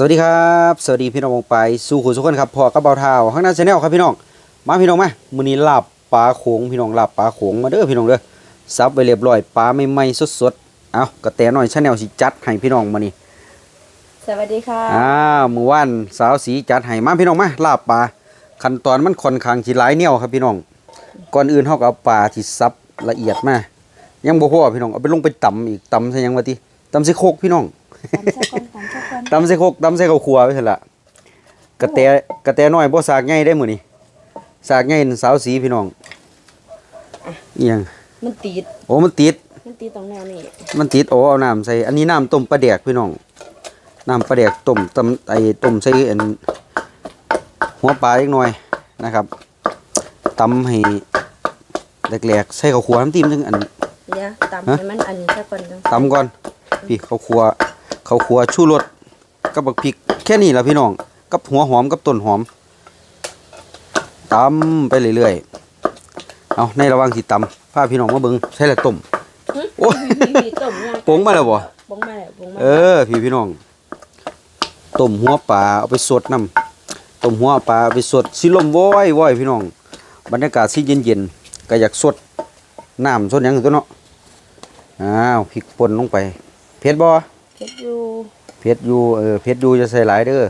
สวัสดีครับสวัสดีพี่น้องวงไปสู่ขุนสุขคนครับพอกับเบาเท้าข้างหน้าชาแนลครับพี่น้องมาพี่น้องมามื้อนี้ลาบปลาโขงพี่น้องลาบปลาโขงมาเด้อพี่น้องเด้อซับไว้เรียบร้อยปลาใหม่ๆสดๆเอากระแตน้อยชาแนลสิจัดให้พี่น้องมานี่สวัสดีค่ะอ้าวมื้อวานสาวสีจัดให้มาพี่น้องมาลาบปลาขั้นตอนมันค่อนข้างสิหลายแนวครับพี่น้องก่อนอื่นเฮาก็เอาปลาที่ซับละเอียดมายังบ่พอพี่น้องเอาไปลงไปตำอีกตำใส่หยังวะติตำใส่โคกพี่น้อง ตำใส่ก้อนตำใส่ก้อนตำใส่โคกตำใส่ข้าวคั่วไปเถอะละกระแตกระแตน้อยบ่สากใหญ่ได้มื้อนี้สากใหญ่นั่นสาวสีพี่น้องเอียงมันติดโอ้มันติดมันติดตรงแนวนี้มันติดโอ้เอาน้ำใส่อันนี้น้ำต้มปลาแดกพี่น้องน้ำปลาแดกต้มตำไอ้ต้มใส่อันหัวปลาเล็กน้อยนะครับตำให้แหลกๆใส่ข้าวคั่วน้ำจิ้มจังอันเดี๋ยวตำฮะให้มันอันนี้ใส่ก้อนจังตำก่อนพี่ข้าวคั่ว ข้าวคั่วชูรสกับบักพริก แค่นี้ล่ะพี่น้อง กับหัวหอมกับต้นหอมตำไปเรื่อยๆ เอาในระหว่างที่ตำพาพี่น้องมาเบิ่งใช่ละต้มโอ้ยมีต้มยางปรุงมาแล้วบ่ปรุงมาแล้วปรุงมาเออ พี่พี่น้องต้มหัวปลาเอาไปสดน้ำต้มหัวปลาเอาไปสดสิลมว้อยว้อยพี่น้อง บรรยากาศสิเย็นๆก็อยากสดน้ำสดหยังตัวเนาะอ้าวพริกป่นลงไป เผ็ดบ่ เผ็ดอยู่เผ็ดอยู่เออเผ็ดอยู่จะใส่หลายเด้อ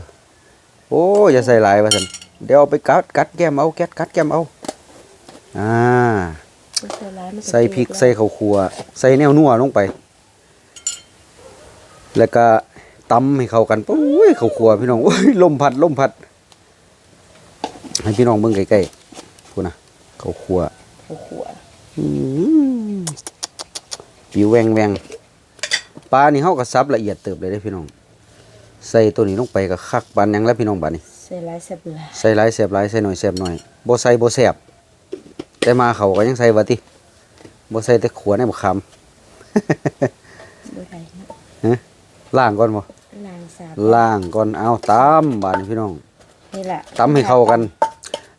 โอ้อย่าใส่หลายว่าซั่นเดี๋ยวเอาไปกัดกัดแก้มเอาแก๊ดกัดแก้มเอาอ่ามันใส่ร้ายมันจะใส่พริกเผ็ดใส่ข้าวคั่วใส่แนวนัวลงไป แล้วก็ตำให้เข้ากันปุ้ยข้าวคั่วพี่น้องโอ้ยลมพัดลมพัด ให้พี่น้องเบิ่งใกล้ๆพูดนะข้าวคั่วโอ้โหอื้อปิวแวงแวง ปลานี่เฮาก็ซับละเอียดเติบเลยเด้อพี่น้อง ใส่ตัวนี้ลงไปก็คักปานหยังแล้วพี่น้องบัดนี้ใส่ร้ายแซ่บเลยใส่หลายแซ่บหลายใส่หน่อยแซ่บหน่อยบ่ใส่บ่แซ่บแต่มาเขาก็ยังใส่ว่าติบ่ใส่แต่ขัวในบักคำบ่ได้นะล่างก่อนบ่ล้างสาบล่างก่อนเอาตำบาดนี้พี่น้อง นี่แหละตำให้เข้ากัน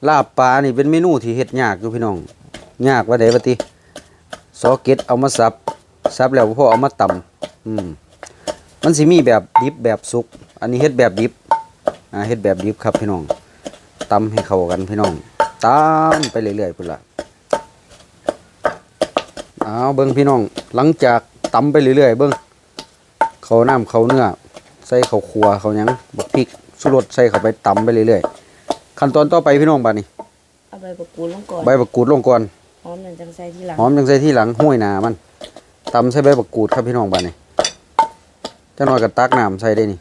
ลาบปลานี่เป็นเมนูที่เฮ็ดยากอยู่พี่น้อง ยากว่าไดบัดติซอเก็ตเอามาสับ สับแล้วพอเอามาตำอืมมันสิมีแบบดิบแบบสุก อันนี้เฮ็ดแบบดิบอ่าเฮ็ดแบบดิบครับพี่น้องตำให้เข้ากันพี่น้องตำไปเรื่อยๆพุ่นล่ะเอาเบิ่งพี่น้อง หลังจากตำไปเรื่อยๆเบิ่งเขาน้ำเขาเนื้อใส่ข้าวคั่วเขาวหยังบักพริกสุรสใส่เข้าไปตำไปเรื่อยๆขั้นตอนต่อไปพี่น้องบัดนี้เอาใบบักกูดลงก่อนใบบักกูดลงก่อนหอมนั่นจังใส่ทีหลังหอมจังใส่ที่หลังห้วยหนามันตำใส่ใบบักกูดครับพี่น้องบัดนี้ จังน้อยก็ตักน้ำใส่ได้นี่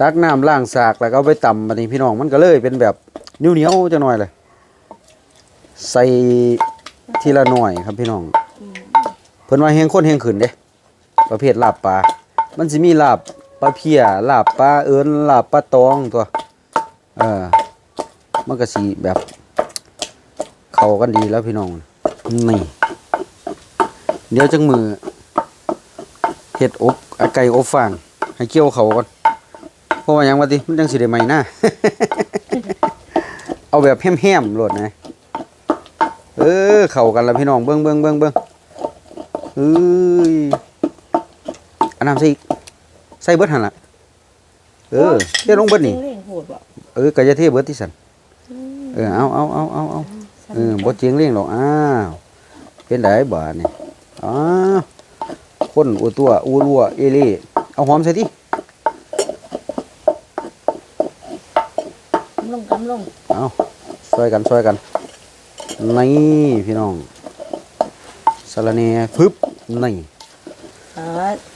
ตักน้ำล้างสากแล้วก็เอาไปตำบัดนี้พี่น้องมันก็เลยเป็นแบบเหนียวๆจังหน่อยเลยใส่ทีละหน่อยครับพี่น้อง เพิ่นว่าแฮงคนแฮงขึ้นเด้ประเภทลาบปลา มันสิมีลาบปลาเพียลาบปลาเอิญลาบปลาตองตัว เออมันก็สิแบบ เข้ากันดีแล้วพี่น้อง นี่ เดี๋ยวจังมือเฮ็ดอบ อะไก่อบฟาง ให้เกี่ยวเขาก่อนเพราะว่ายังว่าติมันจังสิได้ใหม่หน้า เอาแบบแห้มๆโหลดนะ เออ เข้ากันแล้วพี่น้องเบิ่งเบิ่งเบิ่งเบิ่งเอ้ยอันน้ำใส่อีกใส่เบิดหันละเออเทลงเบิดนี่เลยโหดบ่เออก็จะเทเบิดที่สันเออเอาเอาเอาเอาเอา เออบ่เจียงเลี้ยงหรอกอ้าวเป็นไดบ่านี่อ้าว คนอูตัวอูรัวเอเล่เอาหอมใส่ดิกำลงกำลงเอาช่วยกันช่วยกันนี่พี่น้องสะระแหน่ปึ๊บนี่อ่า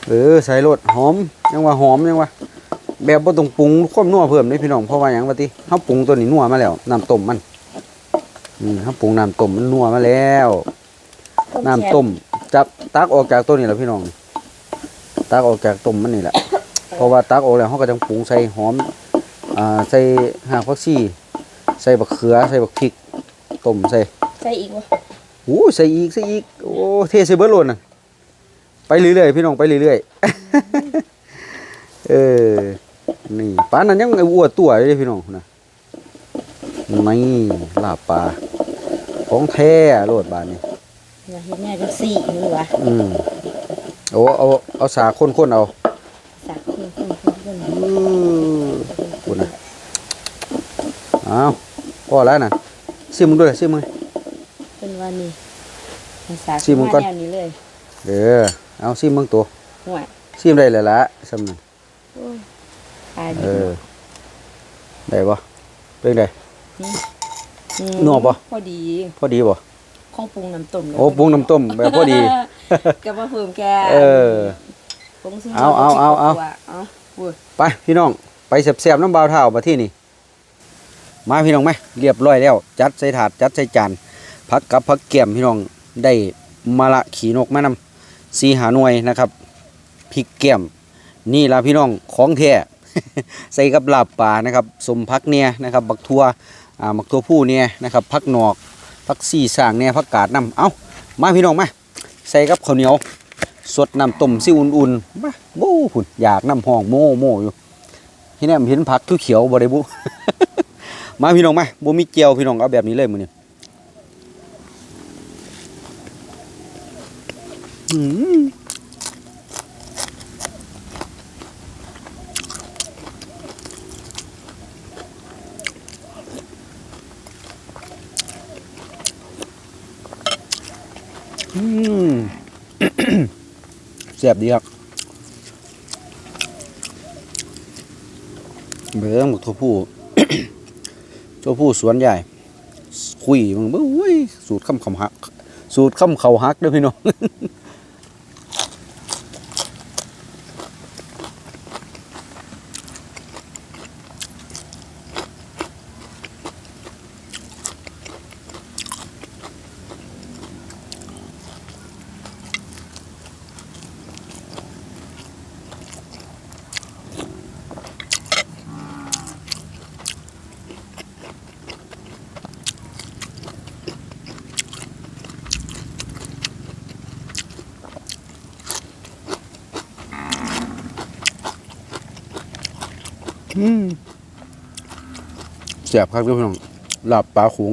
เออใส่รสหอมยังว่าหอมยังว่าแบบบ่ต้องปรุงความนัวเพิ่มนี่พี่น้องเพราะว่าหยังว่าติเฮาปรุงตัวนี้นัวมาแล้วน้ำต้มมันอืมเฮาปรุงน้ำต้มมันนัวมาแล้วน้ำต้ม จับตักออกจากตัวนี้แหละพี่น้องตักออกจากต้มมันนี่แหละเพราะว่าตักออกแล้วเฮาก็ต้องปรุงใส่หอมอ่าใส่หากผักชีใส่บักเขือใส่บักพริกต้มใส่ใส่อีกบ่โอ้ใส่อีกใส่อีกโอ้เทใส่เบิดโลดน่ะไปเรื่อยๆพี่น้องไปเรื่อยๆเออนี่ปานนั้นยังไอ้วัวตัวเลยเด้พี่น้องนะนี่ลาบปลาของแท้โลดบานนี่ ยาเห็แม่ก็สี่หรือวะอืมโอ้เอาเอาสาค้นคนเอาสากคนคนคนคนอืมคุณนะอ้าวพอแล้วน่ะซิมมึงด้วยซิมมึง เป็นวันนี้สากสี่มึงก่อน แนวนี้เลยเออเอาซิมมึงตัวหัวซิมได้เลยละสมนึงตาเออได้ปะเป็นไง หนวกบ่ พอดีพอดีปะ ของปรุงน้ำต้มเลยโอ้ปรุงน้ำต้มแบบพอดีก็มาเพิ่มแกเออปรุงซึ่งเอาเอาเอาเอาเอาอุ้ยไปพี่น้องไปแซ่บๆน้ำบาวเท่ามาที่นี่ มาพี่น้องไหมเรียบร้อยแล้ว จัดใส่ถาดจัดใส่จานพักกับพักแก้มพี่น้องได้มาละขี่นกมานำสีหาหน่วยนะครับพริกแก้มนี่ละพี่น้องของแท้ใส่กับลาบป่านะครับสมพักเนี่ยนะครับ บักทั่วอ่าบักทั่วผู้เนี่ยนะครับพักนอก พักซี่สางเนี่ยพักกาดน้ำเอามาพี่น้องมาใส่กับข้าวเหนียว สดน้ำต้มซิอุ่นๆมาโบ้หุ่นอยากน้ำห้องโม่โม่อยู่ที่นี่เห็นผักทุเขียวบริบุมาพี่น้องมาบ่มีเจียวพี่น้องเอาแบบนี้เลยมือนี่อืม แซ่บดีครับเบื้องบักทัวผู้ทัวผู้สวนใหญ่ คุยมึงเบ้ยสูตรข้ามเขาฮัก สูตรข้ามเขาฮักเด้อพี่น้อง แซ่บครับเด้อพี่น้องลาบปลาคุง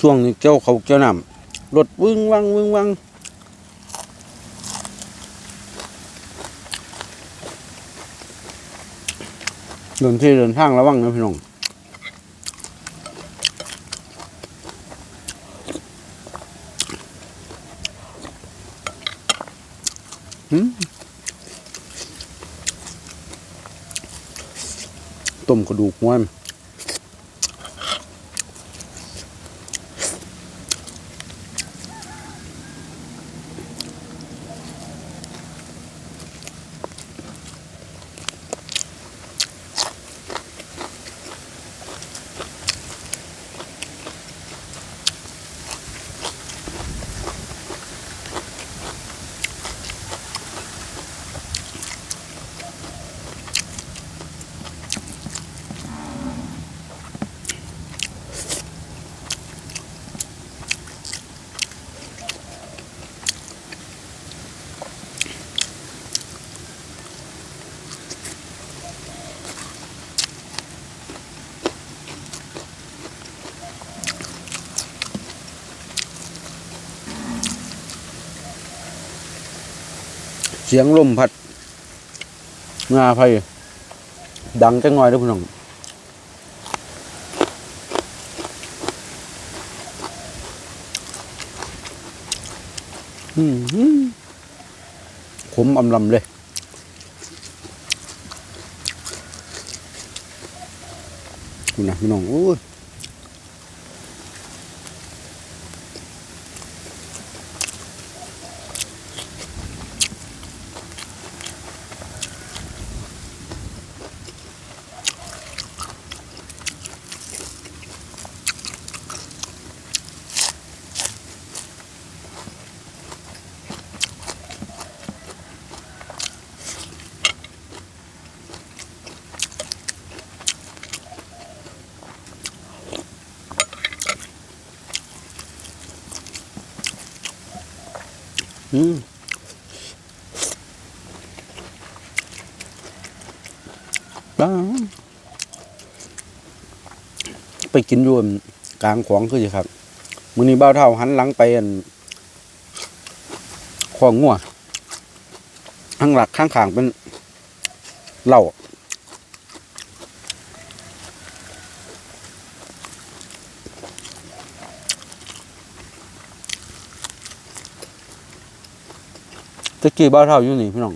ช่วงนี้เจ้าเขาเจ้าน้ำรถวึ้งวังวึ้งวังเดินที่เดินทางระวังนะพี่น้องหืมต้มกระดูกม้วน เสียงลมพัด งาไฟดังจังหน่อยด้อพี่น้องอืมขมอำลำเลยคุณนะพี่น้องโอ้ย อืมบ้าไปกินอยู่อั่นกลางของคือสิครับมือนี้บ่าเท่าหันหลังไปอันของงัวข้างหลักข้างขางเป็นเหล้า ตะกี้บ้าเท่าอยู่นี่พี่น้อง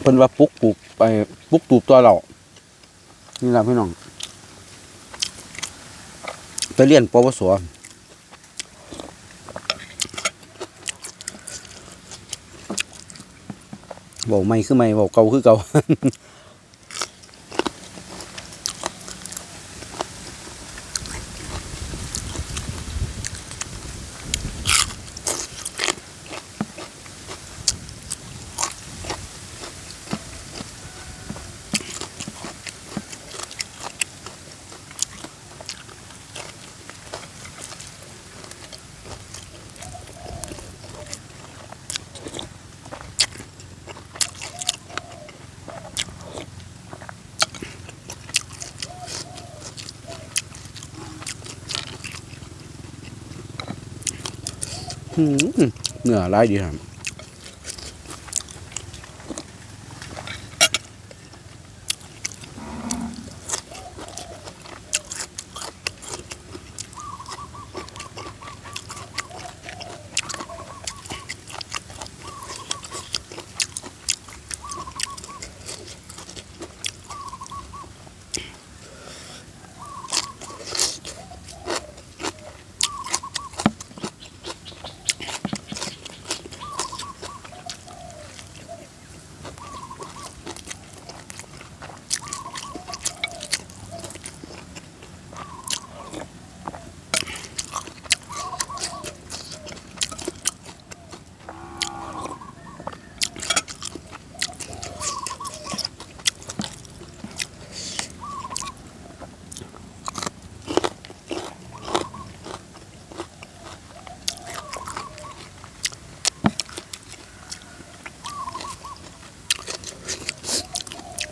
เพิ่นว่าปลุกปลูกไปปลุกตูบตัวเรานี่ละพี่น้องไปเรียนปวสเบาไม่คือไม่บอกเก่าคือเก่า เนื้อหลายดีครับ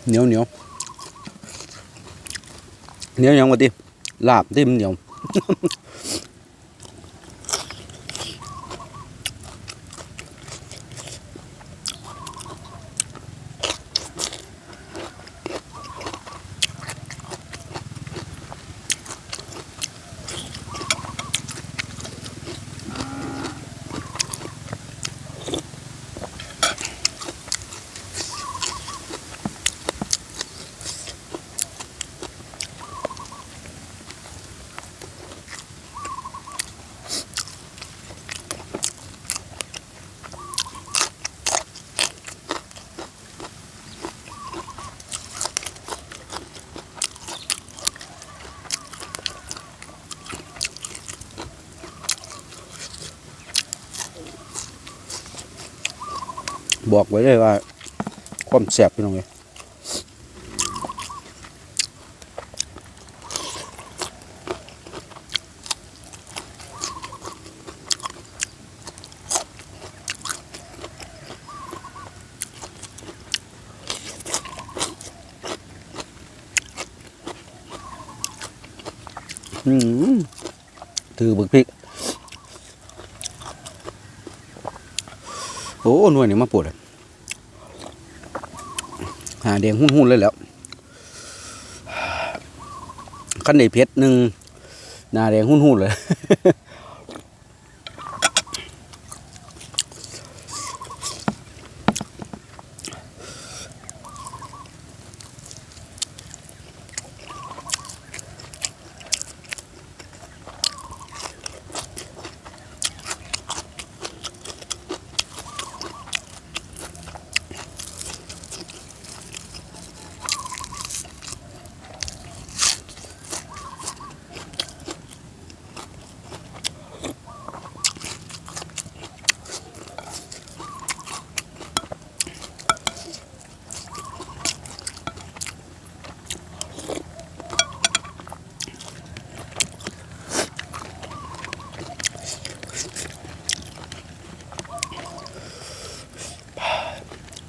เหนียวเหนียวเหนียวยังวะติลาบติมนเหนียว บอกไว้เลยว่า ความแสบพี่น้องเลยอืมถือบึกพริก โอ้หน่วยนี่มาปวดหาแดงหุ่นๆเลยแล้วขั้นในเพชรหนึ่งนาแดงหุ่นๆเลย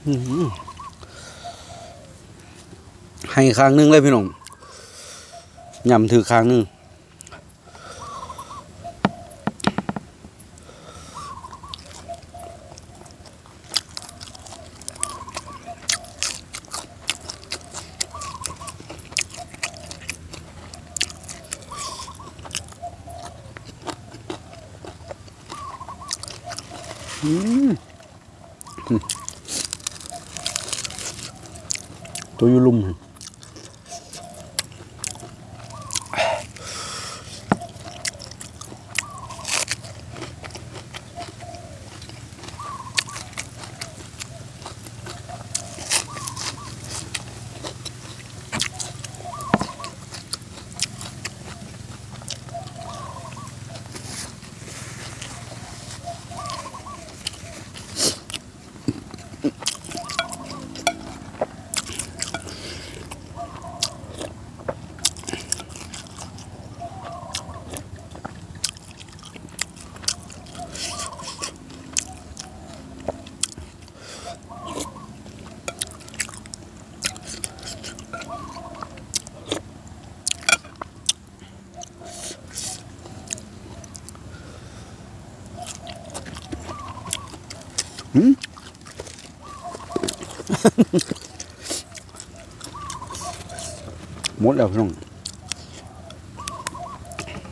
ให้ครั้งหนึงเลยพี่น้องยำถือครั้งหนึง ตัวอยูลุมหั่น หมดแล้วพี่น้อง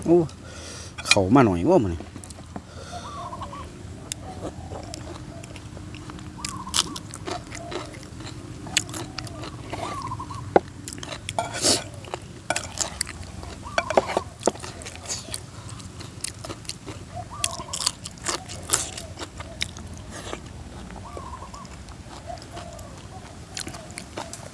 โอ้เขามาหน่อยว่ามัน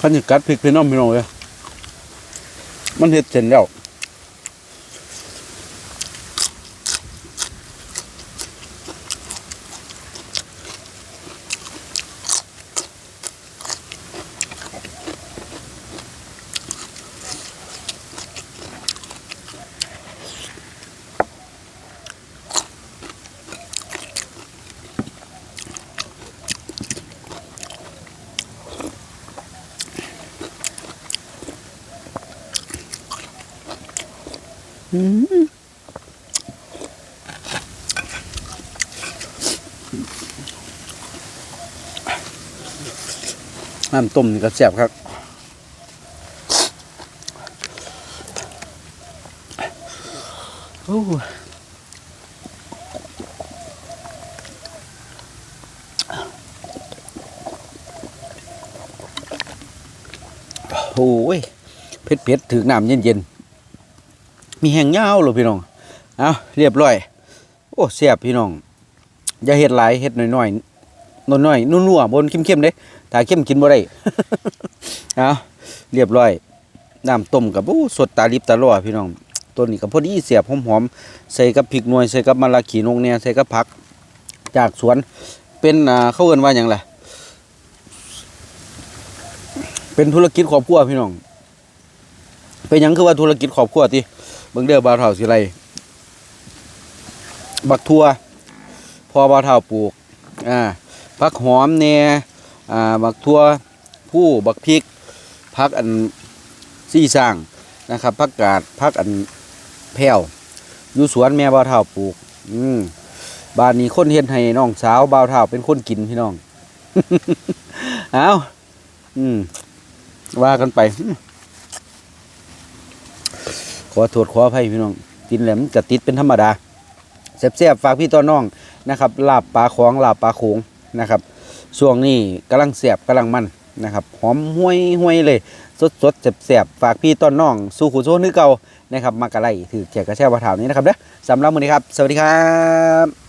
ขันจะกัดพริกพี่น้องพี่น้องเลยมันเห็ดเสร็จแล้ว น้ำต้มนี่ก็แซ่บครับโอ้โหยเผ็ดเผ็ดๆถือน้ำเย็นเย็นๆ มีแห้งยาวเลยพี่น้องเอาเรียบร้อย โอ้แซ่บพี่น้อง อย่าเฮ็ดหลายเฮ็ดหน้อยๆน้อยๆนัวๆบนเข้มๆเด้ถ้าเข้มกินบ่ได้เอาเรียบร้อยน้ำต้มกับโอ้สดตาลิบตาล่อพี่น้องตัวนี้ก็พอดีเสียบหอมๆใส่กับพริกหน่วยใส่กับมะละขีนงเนี่ยใส่กับผัก จากสวนเป็นอ่าเขาเอิ้นว่าหยังล่ะเป็นธุรกิจครอบครัวพี่น้องเป็นยังคือว่าธุรกิจครอบครัวติเบิ่งเด้อบ่าวเฒ่าสิไรบักทั่วพอบ่าวเฒ่าปลูกอ่าผักหอมแน่อ่าบักทั่วผู้บักพริกผักอันซี่สร้างนะครับผักกาดผักอันแพ้วอยู่สวนแม่บ่าวเฒ่าปลูก อืมบ้านนี้คนเฮ็ดให้น้องสาวบ่าวเฒ่าเป็นคนกินพี่น้องเอาอืมว่ากันไป อโทษขออภัยพี่น้องกินแหลมันจะติดเป็นธรรมดาแซ่บๆฝากพี่ต้อนน้องนะครับลาบปลาของลาบปลาโขงนะครับช่วงนี้กำลังแซ่บกำลังมันนะครับหอมห้วยห้วยเลยสดสดๆแซบๆฝากพี่ต้อนน้อง สู้ขุโซนึกเก่านะครับมากระไรถือแจกกระแช่วาถามนี้นะครับเด้อสำหรับมื้อนี้ครับ สวัสดีครับ